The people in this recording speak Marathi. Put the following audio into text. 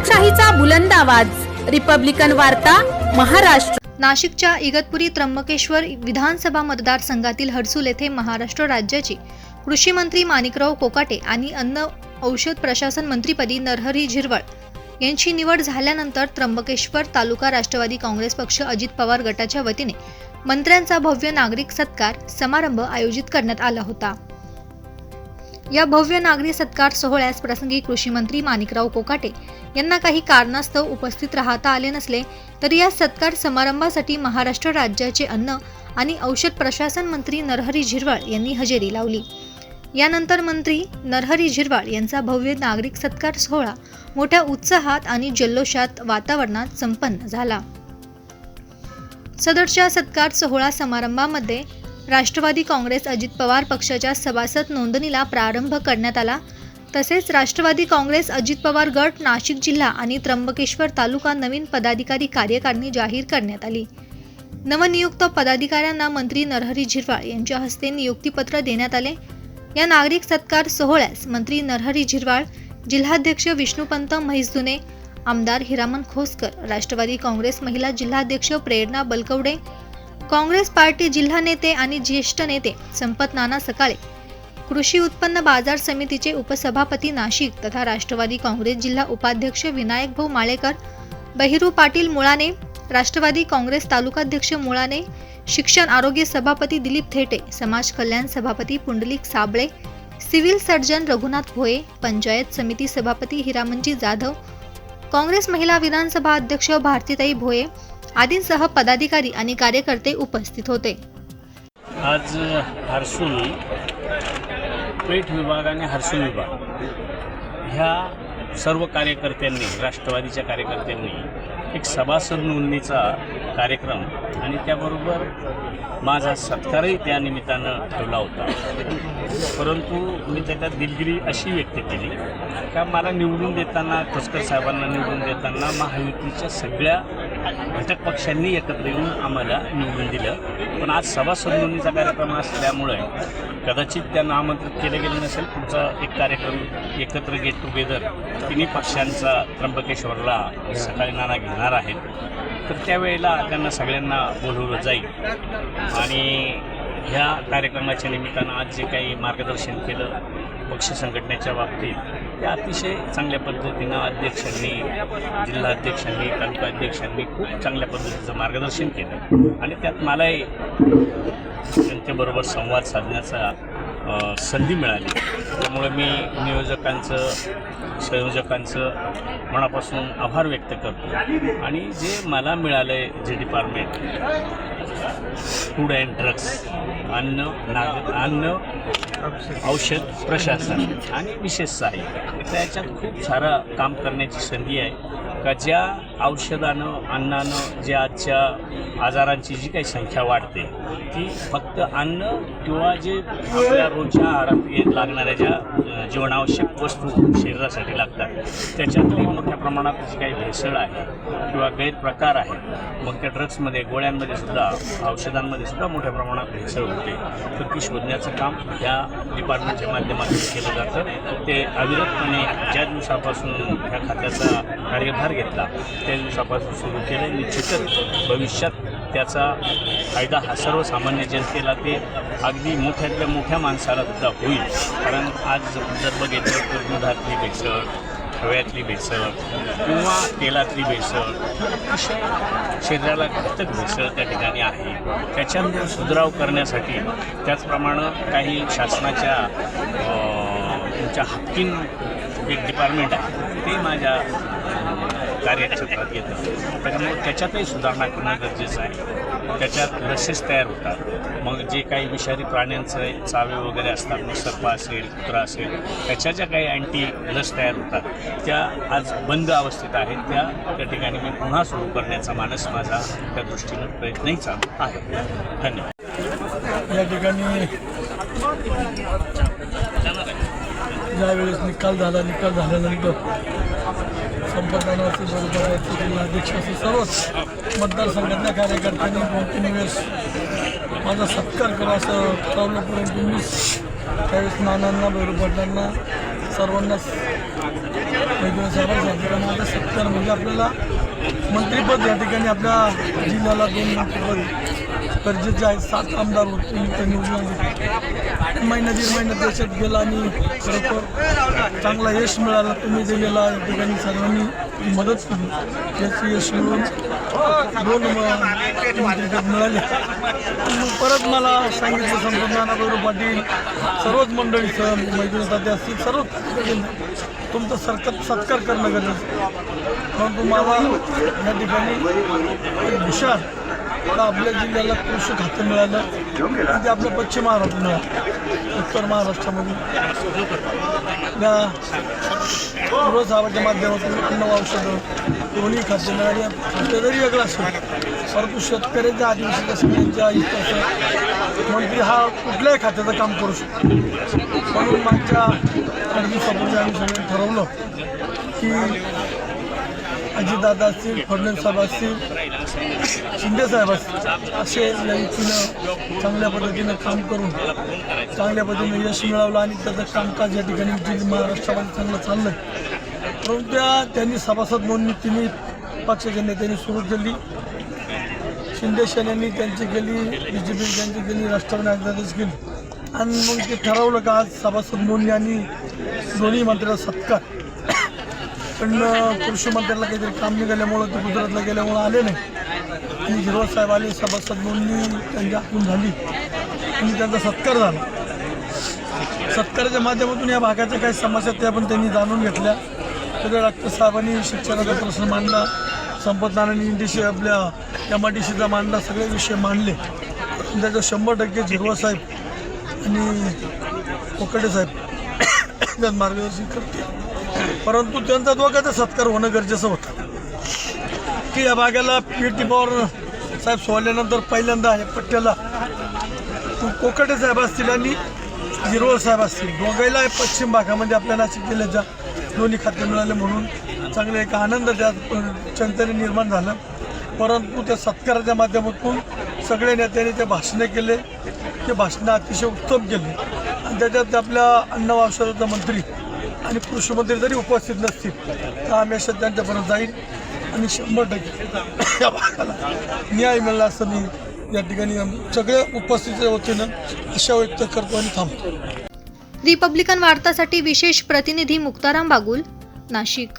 लोकशाहीचा बुलंद आवाज. रिपब्लिकन वार्ता महाराष्ट्र. नाशिकच्या इगतपुरी त्र्यंबकेश्वर विधानसभा मतदारसंघातील हडसूल येथे महाराष्ट्र राज्याचे कृषी मंत्री माणिकराव कोकाटे आणि अन्न औषध प्रशासन मंत्रीपदी नरहरी झिरवळ यांची निवड झाल्यानंतर त्र्यंबकेश्वर तालुका राष्ट्रवादी काँग्रेस पक्ष अजित पवार गटाच्या वतीने मंत्र्यांचा भव्य नागरिक सत्कार समारंभ आयोजित करण्यात आला होता. या भव्य नागरी सत्कार सोहळ्यास प्रसंगी कृषी मंत्री माणिकराव कोकाटे यांना काही कारणास्तव उपस्थित राहता आले नसले तरी या सत्कार समारंभासाठी महाराष्ट्र राज्याचे अन्न आणि औषध प्रशासन मंत्री नरहरी झिरवाळ यांनी हजेरी लावली. यानंतर मंत्री नरहरी झिरवाळ यांचा भव्य नागरिक सत्कार सोहळा मोठ्या उत्साहात आणि जल्लोषात वातावरणात संपन्न झाला. सदरच्या सत्कार सोहळा समारंभामध्ये राष्ट्रवादी काँग्रेस अजित पवार पक्षाच्या सभासद नोंदणीला प्रारंभ करण्यात आला. तसेच राष्ट्रवादी काँग्रेस अजित पवार गट नाशिक जिल्हा आणि त्र्यंबकेश्वर तालुका नवीन पदाधिकारी कार्यकारिणी जाहीर करण्यात आली. नवनियुक्त पदाधिकाऱ्यांना मंत्री नरहरी झिरवाळ यांच्या हस्ते नियुक्तीपत्र देण्यात आले. या नागरिक सत्कार सोहळ्यास मंत्री नरहरी झिरवाळ जिल्हाध्यक्ष विष्णुपंत म्हैसदुने आमदार हिरामन खोसकर राष्ट्रवादी काँग्रेस महिला जिल्हाध्यक्ष प्रेरणा बलकवडे काँग्रेस पार्टी जिल्हा नेते आणि ज्येष्ठ नेते संपत नाना सकाळे कृषी उत्पन्न बाजार समितीचे उपसभापती नाशिक तथा राष्ट्रवादी काँग्रेस जिल्हा उपाध्यक्ष विनायक भाऊ माळेकर बहिरू पाटील मुळाने राष्ट्रवादी काँग्रेस तालुकाध्यक्ष मुळाने शिक्षण आरोग्य सभापती दिलीप थेटे समाज कल्याण सभापती पुंडलिक साबळे सिव्हिल सर्जन रघुनाथ भोये पंचायत समिती सभापती हिरामनजी जाधव काँग्रेस महिला विधानसभा अध्यक्ष भारतीताई भोये आदींसह पदाधिकारी आणि कार्यकर्ते उपस्थित होते. आज हर्सूल पेठ विभाग आणि हर्सूल विभाग ह्या सर्व कार्यकर्त्यांनी राष्ट्रवादीच्या कार्यकर्त्यांनी एक सभासद नोंदणीचा कार्यक्रम आणि त्याबरोबर माझा सत्कारही त्या निमित्तानं ठेवला होता. परंतु मी त्याच्यात दिलगिरी अशी व्यक्त केली का मला निवडून देताना खोसकर साहेबांना निवडून देताना महायुतीच्या सगळ्या घटक पक्षांनी एकत्र येऊन आम्हाला निवडून दिलं. पण आज सभासद नोंदणीचा कार्यक्रम असल्यामुळे कदाचित त्यांना आमंत्रित केलं गेलं नसेल. पुढचा एक कार्यक्रम एकत्र गेट टुगेदर तिन्ही पक्षांचा त्र्यंबकेश्वरला सकाळी नाना घेणार आहेत. तर त्यावेळेला त्यांना सगळ्यांना बोलवलं जाईल. आणि ह्या कार्यक्रमाच्या निमित्तानं आज जे काही मार्गदर्शन केलं पक्ष संघटनेच्या बाबतीत ते अतिशय चांगल्या पद्धतीनं अध्यक्षांनी जिल्हाध्यक्षांनी तालुकाध्यक्षांनी खूप चांगल्या पद्धतीचं मार्गदर्शन केलं. आणि त्यात मलाही जनतेबरोबर संवाद साधण्याचा संधी मिळाली. त्यामुळे मी नियोजकांचं संयोजकांचं मनापासून आभार व्यक्त करतो. आणि जे मला मिळालं आहे जे डिपार्टमेंट फूड अँड ड्रग्स अन्न नाग अन्न औषध प्रशासन आणि विशेष सहाय्य त्याच्यात खूप सारं काम करण्याची संधी आहे. का ज्या औषधानं अन्नानं जे आजच्या आजारांची जी काही संख्या वाढते ती फक्त अन्न किंवा जे आपल्या रोजच्या आहारात लागणाऱ्या ज्या जीवनावश्यक वस्तू शरीरासाठी लागतात त्याच्यातली मोठ्या प्रमाणात जी काही भेसळ आहे किंवा गैरप्रकार आहे मग त्या ड्रग्समध्ये गोळ्यांमध्ये सुद्धा औषधांमध्ये सुद्धा मोठ्या प्रमाणात भेसळ होते. तर ती शोधण्याचं काम या डिपार्टमेंटच्या माध्यमातून केलं जातं. ते अविरतपणे ज्या दिवसापासून ह्या खात्याचा कार्यभार घेतला त्या सुरू केलं. निश्चितच भविष्यात त्याचा फायदा हा सर्वसामान्य जनतेला ते अगदी मोठ्यातल्या मोठ्या माणसाला सुद्धा होईल. कारण आज जर बघितलं तर दुधातली भेसळ हव्यातली भेसळ किंवा तेलातली भेसळ अतिशय शरीराला घातक भेसळ त्या ठिकाणी आहे. त्याच्यामध्ये सुधराव करण्यासाठी त्याचप्रमाणे काही शासनाच्या तुमच्या हक्कीन एक डिपार्टमेंट आहे. ते माझ्या कार्यक्षेत्रात येतं त्याच्यामुळे त्याच्यातही सुधारणा करणं गरजेचं आहे. त्याच्यात लसेस तयार होतात. मग जे काही विषारी प्राण्यांचे चावे वगैरे असतात मग सर्प असेल कुत्रा असेल त्याच्या ज्या काही अँटी लस तयार होतात त्या आज बंद अवस्थेत आहेत. त्या त्या ठिकाणी मी पुन्हा सुरू करण्याचा मानस माझा त्या दृष्टीनं प्रयत्नही चालू आहे. धन्यवाद. या ठिकाणी ज्यावेळेस निकाल झाला निकाल झाल्यानंतर संपदाना असेल बरोबर आहे जिल्हाध्यक्ष असेल सर्वच मतदारसंघातल्या कार्यकर्त्यांनी दोन माझा सत्कार करा असं ठरवलं परंतु मी त्यावेळेस नानांना बरोबरदांना सर्वांनाच वेगवेगळ्या साहेबांसाठी कारण माझा सत्कार. म्हणजे आपल्याला मंत्रिपद या ठिकाणी आपल्या जिल्ह्याला दोन मंत्रिपद गरजेचे आहेत. सात आमदार होते इथं निवडून महिना दीड महिना देशात गेला आणि खरोखर चांगला यश मिळाला. तुम्ही दिलेला या ठिकाणी सर्वांनी मदत केली. त्याचं यश मिळून दोन मिळाले. परत मला सांगितलं संत नानाभाऊ पाटील सर्वच मंडळी सर मैत्री साध्या असतील सर्वच तुमचा सरकार सत्कार करणं गरजेचं परंतु मला या ठिकाणी एक हुशार का आपल्या जिल्ह्याला कृषी खातं मिळालं. ते आपल्या पश्चिम महाराष्ट्र मिळालं उत्तर महाराष्ट्रामध्ये या पूर्व साहेबाच्या माध्यमातून अन्न औषधं दोन्ही खाते मिळाली. खाते जरी वेगळं असेल परंतु शेतकऱ्याच्या आदिवासीच्या सगळ्यांच्या हिताचं मंत्री हा कुठल्याही खात्याचं काम करू शकतो म्हणून मागच्या आठ दिवसापूर्वी आम्ही सगळ्यांनी ठरवलं की अजितदादा असतील फडणवीस साहेब असतील शिंदेसाहेब असतील असे या युतीनं चांगल्या पद्धतीनं काम करून चांगल्या पद्धतीनं यश मिळवलं आणि त्याचं कामकाज या ठिकाणी जिल्हा महाराष्ट्रामध्ये चांगलं चाललं परंतु त्या त्यांनी सभासद नोंदणी तिन्ही पक्षाच्या नेत्यांनी सुरू केली. शिंदे सेनेनी त्यांची केली बी जे पी त्यांची केली राष्ट्रवादी अध्यादेश केली. आणि मग ते ठरवलं का आज सभासद नोंदणी आणि दोन्ही मंत्र्याचा सत्कार. पण कृषी मंत्र्याला काहीतरी काम निघाल्यामुळं ते गुजरातला गेल्यामुळं आले नाही. आणि हिरवा साहेब आले सभासद नोंदणी त्यांच्या आखून झाली. आणि त्यांचा सत्कार झाला. सत्काराच्या माध्यमातून या भागाच्या काही समस्या त्या पण त्यांनी जाणून घेतल्या. सगळ्या डॉक्टर साहेबांनी शिक्षणाचा प्रश्न मांडला. संपत नारायण डी आपल्या एम आय डी सीचा मांडला सगळे विषय मांडले. त्याचं शंभर टक्के झिरवा साहेब आणि कोकडे साहेब त्यात मार्गदर्शन करते परंतु त्यांचा दोघांचा सत्कार होणं गरजेचं होतं. की या भागाला पी टी पॉवर साहेब सोडल्यानंतर पहिल्यांदा या पट्ट्याला कोकटे साहेब असतील आणि हिरवळ साहेब असतील. दोघायला पश्चिम भागामध्ये आपल्या नाशिक जिल्ह्याच्या दोन्ही खाते मिळाले म्हणून चांगले एक आनंद त्या जनतेने निर्माण झालं. परंतु त्या सत्काराच्या माध्यमातून सगळ्या नेत्यांनी ते भाषणे केले. ते भाषणं अतिशय उत्तम केले. आणि त्याच्यात आपल्या अन्न औषधाचा मंत्री आणि कृषी मंत्री जरी उपस्थित नसतील तर आम्ही अशा त्यांच्यापर्यंत जाईल आणि शंभर टक्के या भागाला न्याय मिळाला असं मी या ठिकाणी सगळ्या उपस्थितीच्या वतीनं आशा व्यक्त करतो आणि थांबतो. रिपब्लिकन वार्तासाठी विशेष प्रतिनिधी मुक्ताराम बागुल नाशिक.